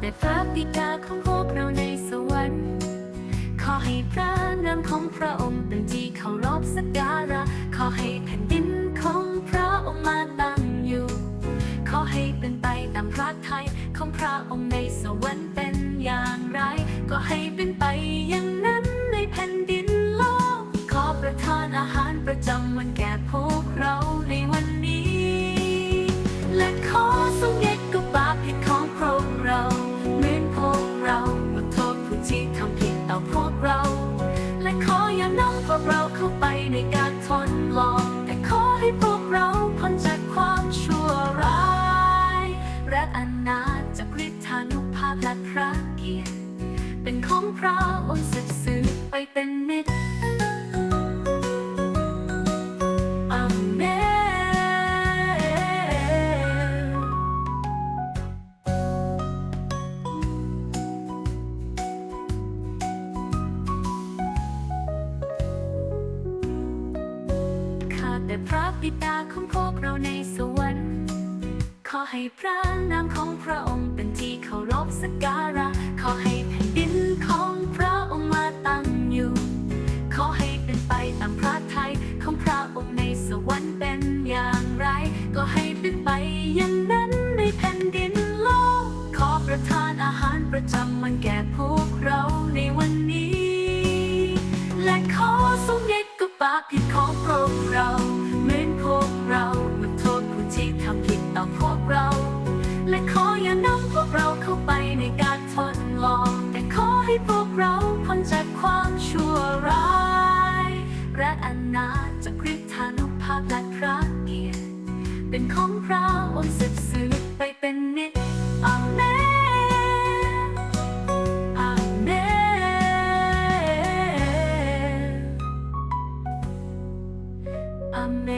แต่พระบิดาของพวกเราในสวรรค์ ขอให้พระนามของพระองค์เป็นที่เคารพสักการะ ขอให้แผ่นดินของพระองค์มาตั้งอยู่ ขอให้เป็นไปตามพระทัยของพระองค์ในสวรรค์เป็นอย่างไร ก็ให้เป็นไปอย่างนั้นในแผ่นดินโลก ขอประทานอาหารประจำวันแก่พวกเราในวันนี้ และขอทรง พวกเราเข้าไปในการทดลอง แต่ขอให้พวกเราพ้นจากความชั่วร้ายและอนาจากฤทธานุภาพและพระเกียรติเป็นของพระองค์สืบสืบไปเป็น แต่พระบิดาของพวกเราในสวรรค์ขอให้พระนามของพระองค์เป็นที่เคารพสักการะ ขอให้แผ่นดินของพระองค์มาตั้งอยู่ ขอให้เป็นไปตามพระทัยของพระองค์ในสวรรค์เป็นอย่างไร ก็ให้เป็นไปอย่างนั้นในแผ่นดินโลก ขอประทานอาหารประจำวันแก่พวกเราในวันนี้ และขอทรงเย็ดกับบาปผิดของพวกเราเหมื พวกเราพ้นจากความชั่วร้ายและอนาจากฤทธานุภาพและพระเกียรติเป็นของพระองค์สืบสืบไปเป็นนิจอาเมนอาเมนอาเมน